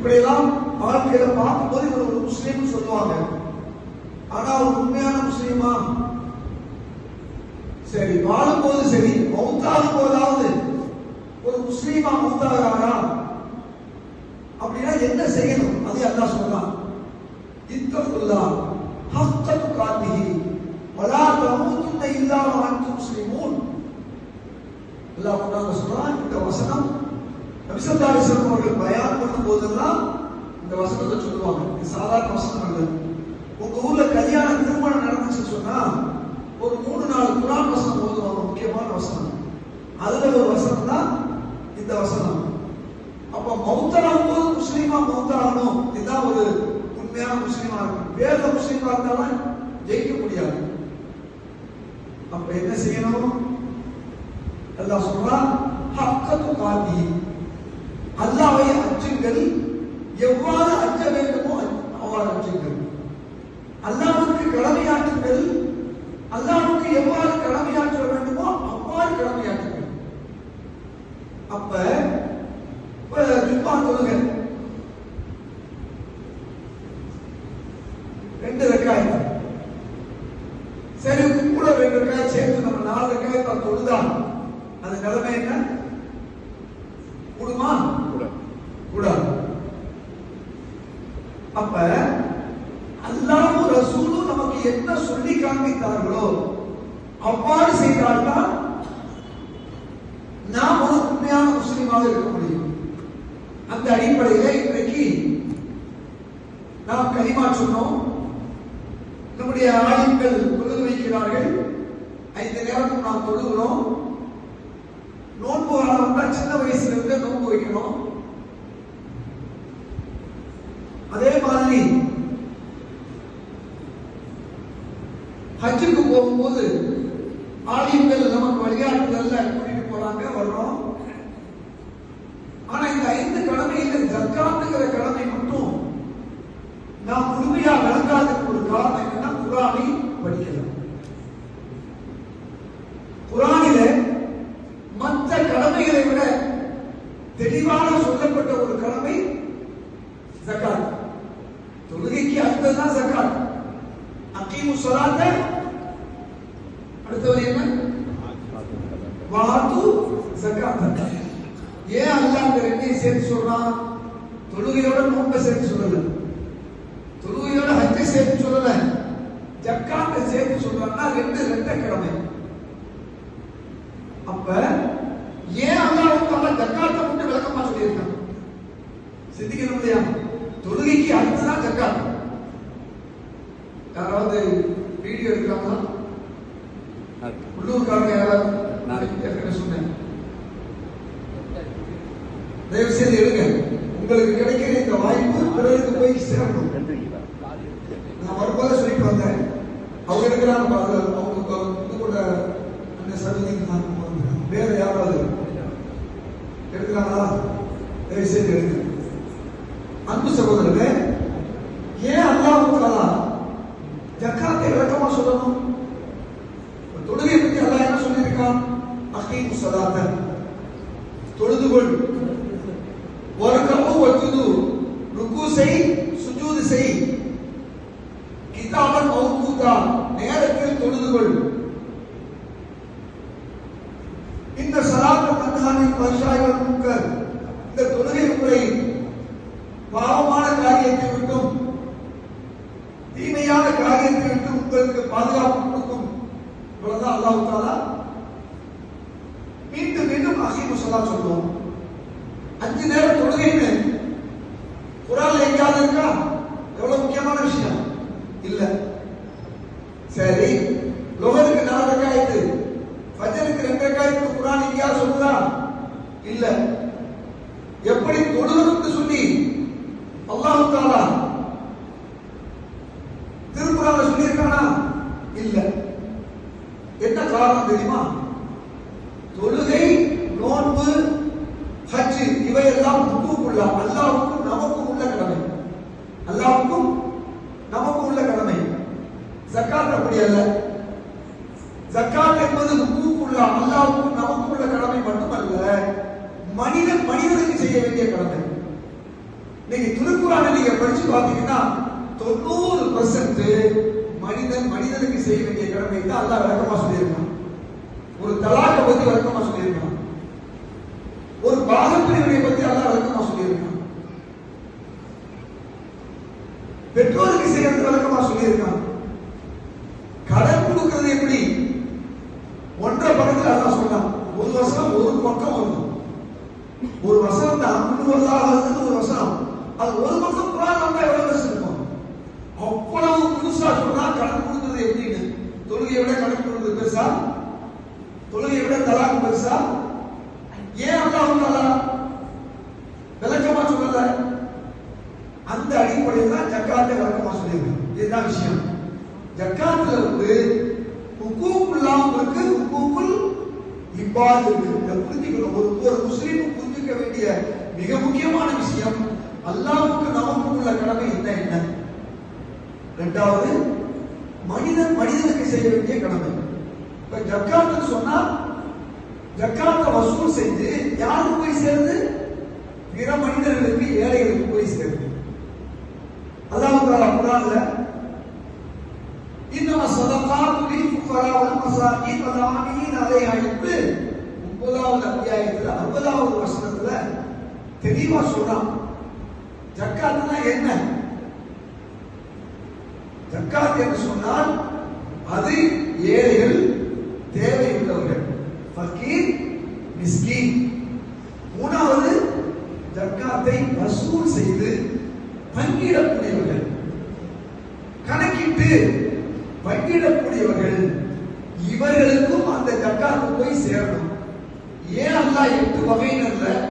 இப்படியெல்லாம் வாழ்க்கையில பார்க்கும்போது இவர் ஒரு முஸ்லீம் சொல்லுவாங்க. ஆனா ஒரு உண்மையான முஸ்லீமா? சரி வாழும் போது சரி மௌத்தாகும் போதாவது ஒரு முஸ்லீமா மௌத்தாகிறாரா அப்படின்னா என்ன செய்யணும்? அது அல்லா சொன்னான். இத்தகுல்லா ஹத்தகு காத்திஹி வலா தமூதுன்ன இல்லா வ அன்தும் முஸ்லிமூன். அல்லாஹ் சொன்னா இந்த வசனம் நபி ஸல்லல்லாஹு அலைஹி அவர்கள் பயான் பண்ணும் போதெல்லாம் இந்த வசனத்தை சொல்லுவாங்க. இது சாதாரண வசனம் அல்ல. உங்க ஊர்ல கல்யாண திருமணம் நடந்துச்சு சொன்னா ஒரு மூணு நாலு குரான் வசனம் ஓதுவாங்க. முக்கியமான வசனம். அதுல ஒரு வசனம் தான் இந்த வசனம். அப்ப மௌத்தராகும் போது முஸ்லீமா மௌத்தராகணும் இதுதான் ஒரு உண்மையான முஸ்லீமா இருக்கும் வேற முஸ்லீமா இருந்தாலும் ஜெயிக்க முடியாது. அப்ப என்ன செய்யணும்? எல்லாம் சொல்றா ஹக்கத்து காதி அல்லாவை அச்சுங்கள் எவ்வாறு அச்ச வேண்டுமோ அவ்வாறு அச்சுங்கள் அல்லாவுக்கு கடமையாற்றுங்கள். அல்லாவுக்கு எவ்வாறு கடமையாற்ற வேண்டுமோ அவ்வாறு கடமையாற்றுங்கள். அப்ப இப்ப தொழுக ரெண்டு ரெக்காய் சரி கூட ரெண்டு ரெக்காய் சேர்த்து நம்ம நாலு ரெக்காய் தான் தொழுதா? அது நிலைமை என்ன? கூடுமா அப்ப அல்லாஹ்வும் ரசூலும் நமக்கு என்ன சொல்லி காண்பித்தார்களோ அவ்வாறு செய்தால்தான் நாம் ஒரு உண்மையான முஸ்லீமாக இருக்க முடியும். அந்த அடிப்படையில இன்றைக்கு நாம் கலிமா சொன்னோம். நம்முடைய ஆலிம்கள் தொழுது வைக்கிறார்கள். ஐந்து நேரமும் நாம் தொழுகிறோம். நோன்பு ஆரம்பம்னா சின்ன வயசுல இருந்து கூட்டிட்டு வர்றோம் ஆனா இந்த ஐந்து கடமையில ஜக்காத்துங்கிற கடமை மட்டும் நாம் முழுமையா விளங்காததுக்கு ஒரு காரணம் என்னன்னா குரானை படிக்கலாம். குரானில மற்ற கடமைகளை விட தெளிவான சொல்லப்பட்ட ஒரு கடமை ஜக்காத். தொழுகைக்கு அடுத்ததுதான் ஜக்காத். அக்கீமு சொல்லாத அடுத்தவர் என்ன? வாது ஜக்காத் ஏன் அல்லாஹ் இந்த ரெண்டையும் சேர்த்து சொல்றான்? தொழுகையோட நோன்பை சேர்த்து சொல்லல. தொழுகையோட ஹஜ்ஜை சேர்த்து சொல்லல. ஜக்காத்தை சேர்த்து சொல்றான்னா ரெண்டு ரெண்ட கிழமை அப்ப ஏன் அல்லாஹ் தால ஜக்காத்தை மட்டும் விளக்கமா சொல்லியிருக்கான்? சிந்திக்கணும் இல்லையா தொழுகைக்கு அடுத்துதான் ஜக்காத். யாராவது வீடியோ எடுக்கிறாங்களா உள்ளூர்காரங்க யாராவது ஏற்கனவே சொன்னேன் தயவு செய்து எடுங்க உங்களுக்கு கிடைக்கிற இந்த வாய்ப்பு பிறருக்கு போய் சேரணும் நான் வரும்போது சொல்லிட்டு வந்தேன். அவங்க இருக்கிறாங்க அவங்க இது கூட அந்த சதவீதம் நான் வந்தேன். வேற யாராவது எடுக்கிறாங்களா? தயவு செய்து எடுங்க அன்பு சகோதரர்களே ஏன் அல்லாஹ் ஜக்காத்தை விளக்கமா சொல்லணும் தொழுகை பற்றி அல்லாஹ் என்ன சொல்லியிருக்கான் அகீமு சலாத்த தொழுதுகொள் வரக்கவும் ஒத்துது. ருக்கு செய் சுஜூது செய். கிதாபன் மௌகூதா நேரத்தில் தொழுதுகொள். இந்த சலாத்து மன்ஹானின் பர்ஷாய்கள் முன்கர் இந்த தொழுகை உங்களை பாவமான காரியத்தை விட்டும் தீமையான காரியத்தை விட்டு உங்களுக்கு பாதுகாப்பு கொடுக்கும். இவ்வளவுதான் அல்லாஹ் தாலா அசீமு சொல்லா சொல்லுவோம். அஞ்சு நேரம் தொழுகைன்னு குரான்ல எங்கேயாவது இருக்கா? எவ்வளவு முக்கியமான விஷயம்? இல்ல. சரி. லோகருக்கு நாலு ரக்காயத்து. ஃபஜருக்கு ரெண்டு ரக்காயத்து குரான் எங்கேயாவது சொல்லுதா? இல்ல. எப்படி தொழுகணும்னு சொல்லி அல்லாஹு தாலா திருக்குறான்ல சொல்லியிருக்கானா? இல்ல. என்ன காரணம் தெரியுமா? தொழுகை நோன்பு ஹஜ் இவையெல்லாம் முக்குள்ள அல்லாவுக்கும் நமக்கும் உள்ள கடமை. அல்லாவுக்கும் நமக்கும் உள்ள கடமை. ஜக்காத் அப்படி அல்ல. ஜக்காத் என்பது முக்குள்ள அல்லாவுக்கும் நமக்கும் உள்ள கடமை மட்டுமல்ல மனிதன் மனிதனுக்கு செய்ய வேண்டிய கடமை. நீங்க திருக்குறானை நீங்க படிச்சு பார்த்தீங்கன்னா தொண்ணூறு பர்சன்ட் மனிதன் மனிதனுக்கு செய்ய வேண்டிய கடமை தான் அல்லாஹ் விளக்கமா சொல்லியிருக்கான். ஒரு தலாக்கை பத்தி விளக்கமா சொல்லியிருக்கான். பாகப்பிரிவினை பத்தி அல்லாஹ் விளக்கமா சொல்லியிருக்கான். பெற்றோருக்கு செய்யறது விளக்கமா சொல்லியிருக்கான். கடன் கொடுக்கிறது எப்படி? ஒன்றரை பக்கத்துல அல்லா சொன்னான் ஒரு வருஷம் ஒரு பக்கம் வரும். ஒரு வருஷம் தான் முன்னுவதாக ஒரு வருஷம் அது ஒரு பக்கம் குரான் வந்தா எவ்வளவு வருஷம் இருக்கும்? அவ்வளவு புதுசா சொன்னா கடன் கொடுக்கிறது எப்படின்னு? தொழுகையை விட கடன் கொடுக்கிறது பெருசா? தொழுகையை விட தலாக்கு பெருசா? ஏன் அல்லாஹ் சொன்னாலா விளக்கமா சொல்லல அந்த அடிப்படையில் தான் ஜக்காத்தை விளக்கமா சொல்லியிருக்கேன் இதுதான் விஷயம். ஜக்காத்துல வந்து ஹுக்கூக்குல்லாம் இருக்கு ஹுக்கூக்குல் இப்பாத் இருக்கு. இதை புரிஞ்சுக்கணும். ஒரு ஒரு முஸ்லீம் புரிஞ்சுக்க வேண்டிய மிக முக்கியமான விஷயம் அல்லாவுக்கு நமக்கு உள்ள கடமை என்ன என்ன? ரெண்டாவது மனிதன் மனிதனுக்கு செய்ய வேண்டிய கடமை. இப்ப ஜக்காத்துன்னு சொன்னா ஜக்காத்தை வசூல் செய்து யாருக்கு போய் சேர்ந்து? பிற மனிதர்களுக்கு ஏழைகளுக்கு போய் சேருது அல்லாஹ் தாலா குரான்ல இன்னம சதகாத்து லில் ஃபுகரா வல் மசாகீன் வல் ஆமீன் அலைஹா என்று ஒன்பதாவது அத்தியாயத்துல அறுபதாவது வசனத்துல தெளிவா சொல்றான். ஜக்காத்னா என்ன? ஜக்காத் என்று சொன்னால் அது ஏழைகள் தேவையுள்ளவர்கள். ஃபக்கீர் மிஸ்கீன். மூணாவது ஜக்காத்தை வசூல் செய்து பங்கிடக்கூடியவர்கள். கணக்கிட்டு பங்கிடக்கூடியவர்கள். இவர்களுக்கும் அந்த ஜக்காத்து போய் சேரணும். ஏன் அல்லாஹ் எட்டு வகையினர்ல